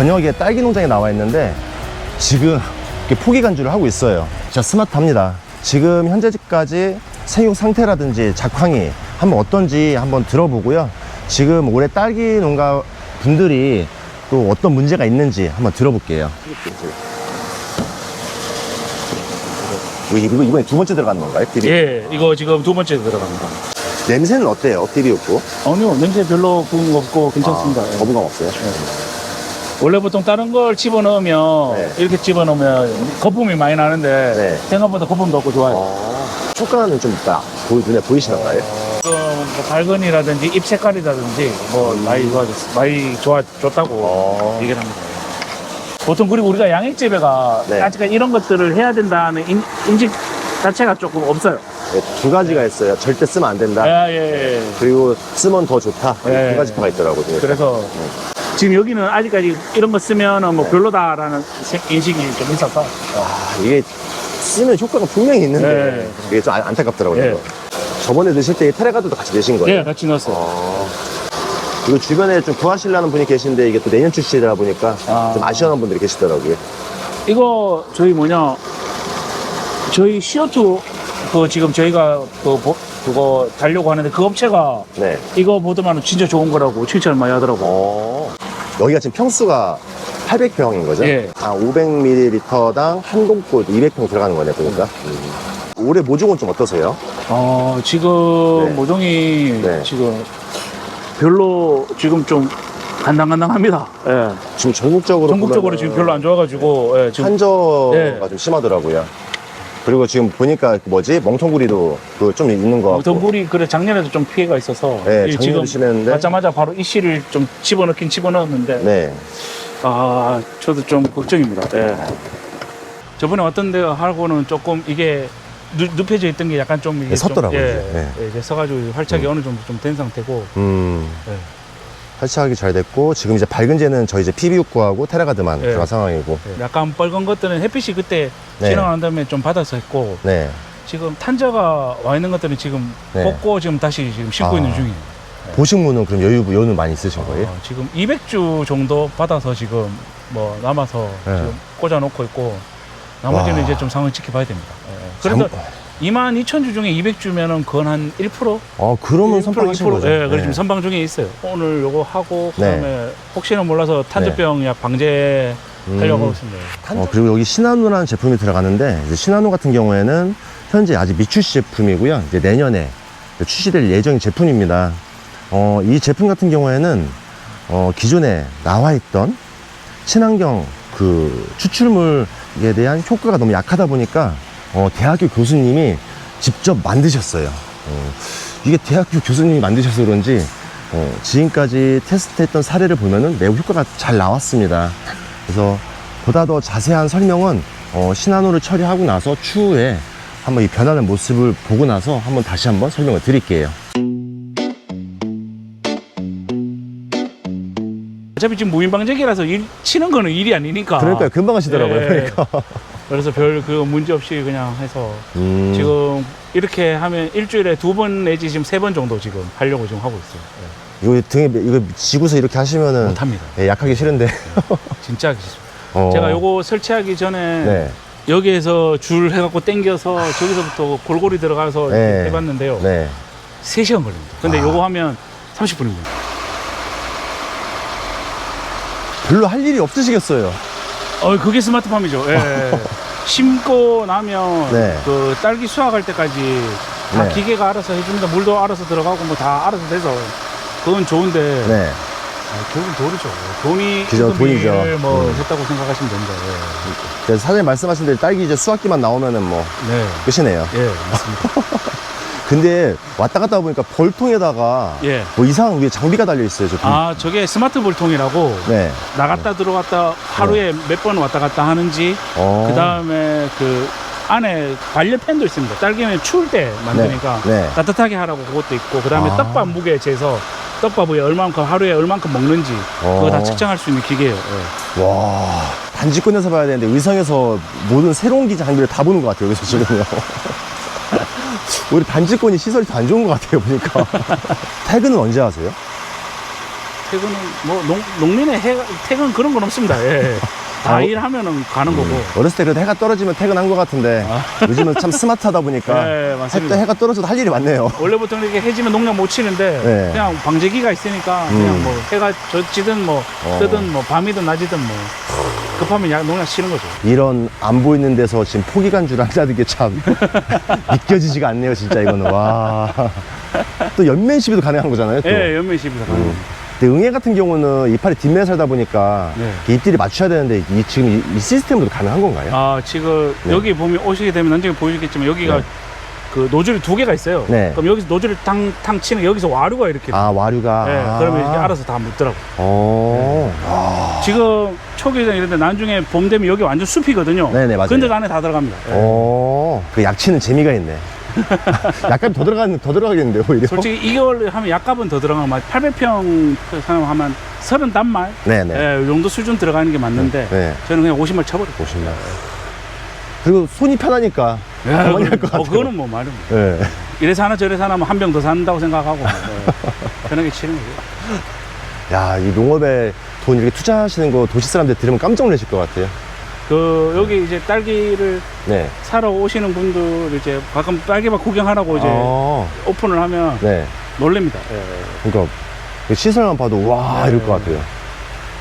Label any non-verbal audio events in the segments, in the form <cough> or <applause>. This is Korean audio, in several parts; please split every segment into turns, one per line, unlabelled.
저녁에 딸기 농장에 나와 있는데 지금 이렇게 포기 간주를 하고 있어요. 진짜 스마트합니다. 지금 현재까지 생육 상태라든지 작황이 한번 어떤지 한번 들어보고요. 지금 올해 딸기 농가 분들이 또 어떤 문제가 있는지 한번 들어볼게요. 이거 이번에 두 번째 들어가는 건가요? 비비?
예, 이거 지금 두 번째 들어갑니다.
냄새는 어때요? 비비웃고?
아니요, 냄새 별로 그런 거 없고 괜찮습니다. 예.
거부감 없어요?
원래 보통 다른 걸 집어넣으면
네.
이렇게 집어넣으면 거품이 많이 나는데
네.
생각보다 거품도 없고 좋아요.
아, 효과는 좀 있다. 보이, 눈에 보이시던가요?
지금 뭐 발근이라든지 잎 색깔이라든지 뭐 많이 좋아졌어, 많이 좋아 좋다고
어.
얘기를 합니다. 보통 그리고 우리가 양액재배가
네.
아직까지 이런 것들을 해야 된다는 인, 인식 자체가 조금 없어요.
네, 두 가지가 있어요. 절대 쓰면 안 된다.
예, 예, 예.
그리고 쓰면 더 좋다.
네.
두 가지 파가 있더라고요.
그래서 지금 여기는 아직까지 이런 거 쓰면 뭐 별로다라는 세- 인식이 좀 있어서
아, 이게 쓰면 효과가 분명히 있는데
네.
이게 좀 안- 안타깝더라고요.
네.
저번에 넣으실 때 테레가드도 같이 넣으신 거예요?
예, 같이 넣었어요.
아, 이거 주변에 좀 구하시려는 분이 계신데 이게 또 내년 출시다 보니까
아.
좀 아쉬워하는 분들이 계시더라고요.
이거 저희 뭐냐 저희 CO2 그 지금 저희가 그 보- 그거 달려고 하는데 그 업체가
네.
이거 보더만 진짜 좋은 거라고 칭찬을 많이 하더라고.
어. 여기가 지금 평수가 800평인 거죠?
예.
아, 500ml당 한 동골 200평 들어가는 거네, 보니까. 음. 올해 모종은 좀 어떠세요?
어 지금
네.
모종이
네.
지금 별로 지금 좀 간당간당합니다. 예.
지금 전국적으로
전국적으로
보면은
지금 별로 안 좋아가지고 예, 지금
한저가
네.
좀 심하더라고요. 그리고 지금 보니까 그 뭐지 멍텅구리도 그 좀 있는 거 같고.
덩굴이 그래 작년에도 좀 피해가 있어서
네,
이
작년에도 심했는데.
받자마자 바로 이 씨를 좀 집어넣긴 집어넣었는데
네.
아, 저도 좀 걱정입니다. 예. 저번에 어떤 데 하고는 조금 이게 누, 눕혀져 있던 게 약간 좀 이게
네, 섰더라고요,
좀,
이제.
예,
네.
예, 이제 서가지고 활착이 어느 정도 좀 된 상태고.
음.
예.
활착하기 잘 됐고 지금 이제 밝은 재는 저희 이제 PB69하고 테라가드만
네.
들어간 상황이고.
예. 약간 빨간 것들은 햇빛이 그때
네.
지나간 다음에 좀 받아서 했고
네.
지금 탄저가 와 있는 것들은 지금
네.
뽑고 지금 다시 지금 싣고
아.
있는 중이에요.
보식물은 그럼 여유 여유는 많이 있으신 거예요?
어, 지금 200주 정도 받아서 지금 뭐 남아서
네.
지금 꽂아 놓고 있고 나머지는
와.
이제 좀 상황을 지켜봐야 됩니다. 예. 그래도
장-
2만 2천 주 중에 200주면은 그건 한 1%?
어 그러면 선방하신 거죠?
예, 그래 지금 선방 중에 있어요. 오늘 요거 하고
네.
그다음에 혹시나 몰라서 탄저병 약 방제 하려고 하고 있습니다.
어, 그리고 여기 시나노라는 제품이 들어가는데 이제 시나노 같은 경우에는 현재 아직 미출시 제품이고요. 이제 내년에 출시될 예정인 제품입니다. 어, 이 제품 같은 경우에는 어, 기존에 나와 있던 친환경 그 추출물에 대한 효과가 너무 약하다 보니까 어, 대학교 교수님이 직접 만드셨어요. 어, 이게 대학교 교수님이 만드셔서 그런지 어, 지금까지 테스트했던 사례를 보면은 매우 효과가 잘 나왔습니다. 그래서 보다 더 자세한 설명은 어, 시나노를 처리하고 나서 추후에 한번 이 변하는 모습을 보고 나서 한번 다시 한번 설명을 드릴게요.
어차피 지금 무인방제기라서 일, 치는 거는 일이 아니니까.
그러니까 금방 하시더라고요.
예.
그러니까.
그래서 별 그 문제 없이 그냥 해서
음,
지금 이렇게 하면 일주일에 두 번 내지 지금 세 번 정도 지금 하려고 지금 하고 있어요.
이거 등에 이거 지고서 이렇게 하시면은
못합니다.
예, 약하기 싫은데.
진짜 하기 싫습니다.
어,
제가 요거 설치하기 전에
네,
여기에서 줄 해갖고 당겨서 저기서부터 골고리 들어가서 이렇게
네.
해봤는데요.
네.
3시간 걸립니다. 근데
아.
요거 하면 30분입니다.
별로 할 일이 없으시겠어요.
어, 그게 스마트팜이죠. 예. <laughs> 심고 나면
네.
그 딸기 수확할 때까지 다
네.
기계가 알아서 해줍니다. 물도 알아서 들어가고 뭐 다 알아서 돼서 그건 좋은데
네.
아, 결국은 돈이죠. 돈이
그죠, 돈이죠.
뭐
음.
했다고 생각하시면 됩니다.
그래서 사장님 말씀하신 대로 딸기 이제 수확기만 나오면은 뭐
예. 네.
끝이네요.
예, 맞습니다. <laughs>
근데 왔다 갔다 보니까 벌통에다가
예.
뭐 이상한 위에 장비가 달려 있어요. 저
아, 저게 스마트 볼통이라고
네.
나갔다 들어갔다 하루에 몇 번 왔다 갔다 하는지
어.
그 다음에 그 안에 반려팬도 있습니다. 딸기는 추울 때 만드니까
네, 네.
따뜻하게 하라고 그것도 있고 그 다음에
아.
떡밥 무게 재서 떡밥이 얼만큼 하루에 얼만큼 먹는지
어.
그거 다 측정할 수 있는 기계예요. 예.
와 단지권에서 봐야 되는데 의성에서 모든 새로운 기자 장비를 다 보는 것 같아요 여기서 지금요 <laughs> 오히려 단지권이 시설이 더안 좋은 것 같아요 보니까 <laughs> 퇴근은 언제 하세요?
퇴근은 뭐 농, 농민의 해, 퇴근 그런 건 없습니다. 예. 다
아,
일하면은 가는 거고.
어렸을 때 그래도 해가 떨어지면 퇴근한 것 같은데 <laughs> 요즘은 참 스마트하다 보니까
아. 네,
해,
맞습니다.
해가 떨어져도 할 일이 많네요.
원래부터 이렇게 해지면 농약 못 치는데
네.
그냥 방제기가 있으니까
음.
그냥 뭐 해가 젖지든 뭐
어.
뜨든 뭐 밤이든 낮이든 뭐 급하면 약 농약 치는 거죠.
이런 안 보이는 데서 지금 포기간 줄 안다는 게참 <laughs> 믿겨지지가 않네요, 진짜 이거는. 와. 또 연면 시비도 가능한 거잖아요, 또.
예, 시비가 가는 겁니다.
근데 응애 같은 경우는 이파리 뒷면에 살다 보니까
네.
잎들이 맞춰야 되는데 이, 지금 이, 이 시스템으로 가능한 건가요?
아 지금
네.
여기 보면 오시게 되면 나중에 보이겠지만 여기가
네.
그 노즐이 두 개가 있어요.
네.
그럼 여기서 노즐을 탕 탕 치는 게 여기서 와류가 이렇게.
아, 와류가.
예,
아.
그러면 이렇게 알아서 다 묻더라고.
어. 와.
지금 초기전 이런데 나중에 봄 되면 여기 완전 숲이거든요.
네네, 맞아요.
근데 안에 다 들어갑니다. 예.
어. 그 약치는 재미가 있네. <laughs> 약간 더 들어가는, 더 들어가겠는데요, 오히려?
솔직히 이걸 하면 약값은 더 들어가면 막 800평 그 사람 하면 30 단말
네네.
예, 이 정도 수준 들어가는 게 맞는데
네.
저는 그냥 50말 쳐버려요.
보시면. 그리고 손이 편하니까.
예,
가만히
그럼-
할것
어,
같아요.
그거는 뭐 말은 뭐.
예.
이래서 하나 저래서 하나 한병 더 산다고 생각하고 예, 편하게 치는 거죠.
야, 이 농업에 돈 이렇게 투자하시는 거 도시 사람들 들으면 깜짝 놀라실 것 같아요.
그 여기 이제 딸기를
네.
사러 오시는 분들 이제 가끔 딸기밭 구경하라고 이제
아,
오픈을 하면
네.
놀랍니다. 예.
그러니까 그 시설만 봐도 와
네.
이럴 것 같아요.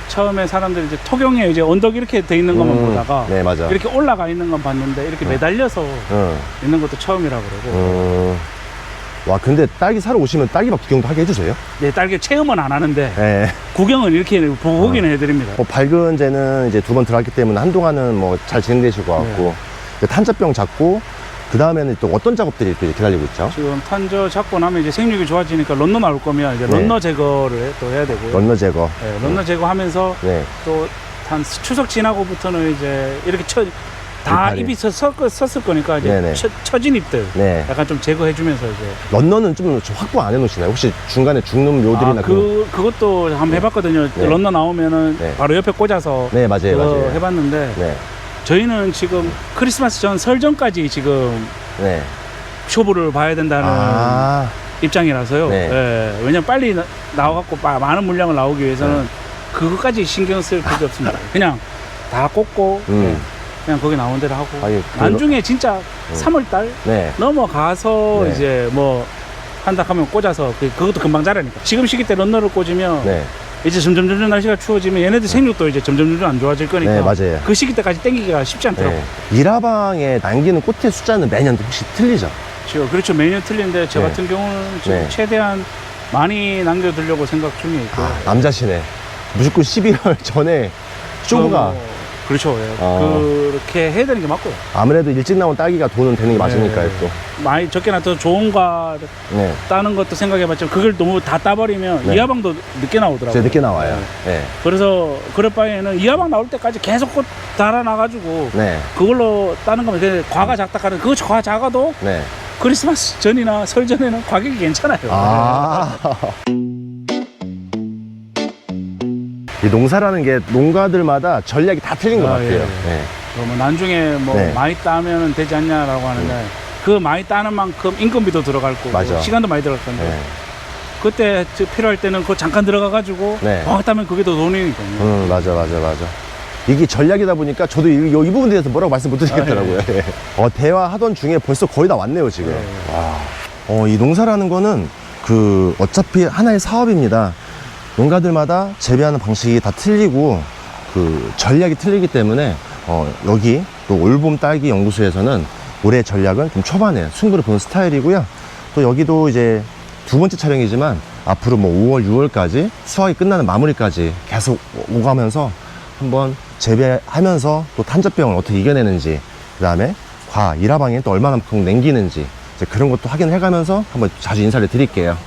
처음에 사람들이 이제 토경에 이제 언덕 이렇게 돼 있는 것만
음,
보다가
네 맞아.
이렇게 올라가 있는 건 봤는데 이렇게
음.
매달려서
응.
있는 것도 처음이라 그러고
음. 와 근데 딸기 사러 오시면 딸기밭 구경도 하게 해주세요.
네, 딸기 체험은 안 하는데
네.
구경은 이렇게 보기는 해드립니다.
뭐 밝은 재는 이제 두 번 들어갔기 때문에 한동안은 뭐 잘 진행되실 것 같고
네.
이제 탄저병 잡고 그 다음에는 또 어떤 작업들이 또 기다리고 있죠.
지금 탄저 잡고 나면 이제 생육이 좋아지니까 런너 나올 거면 이제
네.
런너 제거를 또 해야 되고요.
런너 제거.
네, 런너 제거하면서
네.
또 한 추석 지나고부터는 이제 이렇게 쳐, 다
이파리.
잎이 서, 서, 섰을 거니까 이제
네네.
처, 처진 잎들
네.
약간 좀 제거해주면서 이제
런너는 좀 확보 안 해놓으시나요? 혹시 중간에 죽는 묘들이나
아, 그 그것도 한번 해봤거든요.
네.
런너 나오면은
네.
바로 옆에 꽂아서
네 맞아요
그거
맞아요.
해봤는데
네.
저희는 지금 크리스마스 전 설 전까지 지금
네.
쇼부를 봐야 된다는
아.
입장이라서요.
네.
예, 왜냐면 빨리 나, 나와갖고 마- 많은 물량을 나오기 위해서는
네.
그것까지 신경 쓸 필요 없습니다. 그냥 다 꽂고
음.
예, 그냥 거기 나온 대로 하고
아니, 그
나중에 진짜
음.
3월달
네.
넘어가서
네.
이제 뭐 한다 하면 꽂아서 그, 그것도 금방 자라니까 지금 시기 때 런너를 꽂으면
네.
이제 점점 점점 날씨가 추워지면 얘네들 생육도 이제 점점 점점 안 좋아질 거니까
네 맞아요.
그 시기 때까지 땡기기가 쉽지 않더라고 요.
네. 일화방에 남기는 꽃의 숫자는 매년 혹시 틀리죠?
지금 그렇죠 매년 틀린데 저
네.
같은 경우는 지금
네.
최대한 많이 남겨두려고 생각 중에 있고
아, 남자시네. 무조건 12월 전에 쇼부가
어, 그렇죠 예.
어.
그렇게 해야 되는 게 맞고요
아무래도 일찍 나온 딸기가 돈은 되는 게 맞으니까요
네.
또.
많이 적게 나도 좋은 과
네.
따는 것도 생각해봤지만 그걸 너무 다 따버리면
네.
이하방도 늦게 나오더라고요
제가 늦게 나와요.
네.
네.
그래서 그럴 바에는 이하방 나올 때까지 계속 꽃 달아놔가지고
네.
그걸로 따는 거면 그 과가 작다 하는 그거 과 작아도
네.
크리스마스 전이나 설 전에는 가격이 괜찮아요
아. <laughs> 이 농사라는 게 농가들마다 전략이 다 틀린 것
아,
같아요.
예, 예.
네.
어, 뭐 나중에 뭐
네.
많이 따면 되지 않냐라고 하는데 그 많이 따는 만큼 인건비도 들어갈 거고
맞아.
시간도 많이 들어갈 건데
네.
그때 저 필요할 때는 그거 잠깐 들어가 가지고
네.
어, 따면 그게 더 돈이니까요.
음, 맞아, 맞아, 맞아. 이게 전략이다 보니까 저도 이, 이 부분에 대해서 뭐라고 말씀 못 드리겠더라고요. 예. 어, 대화하던 중에 벌써 거의 다 왔네요, 지금.
네.
와. 어, 이 농사라는 거는 그 어차피 하나의 사업입니다. 농가들마다 재배하는 방식이 다 틀리고 그 전략이 틀리기 때문에 어, 여기 또 올봄 딸기 연구소에서는 올해 전략은 좀 초반에 승부를 보는 스타일이고요. 또 여기도 이제 두 번째 촬영이지만 앞으로 뭐 5월, 6월까지 수확이 끝나는 마무리까지 계속 오가면서 한번 재배하면서 또 탄저병을 어떻게 이겨내는지 그 다음에 과 일화방에 또 얼마나 남기는지 이제 그런 것도 확인해 가면서 한번 자주 인사를 드릴게요.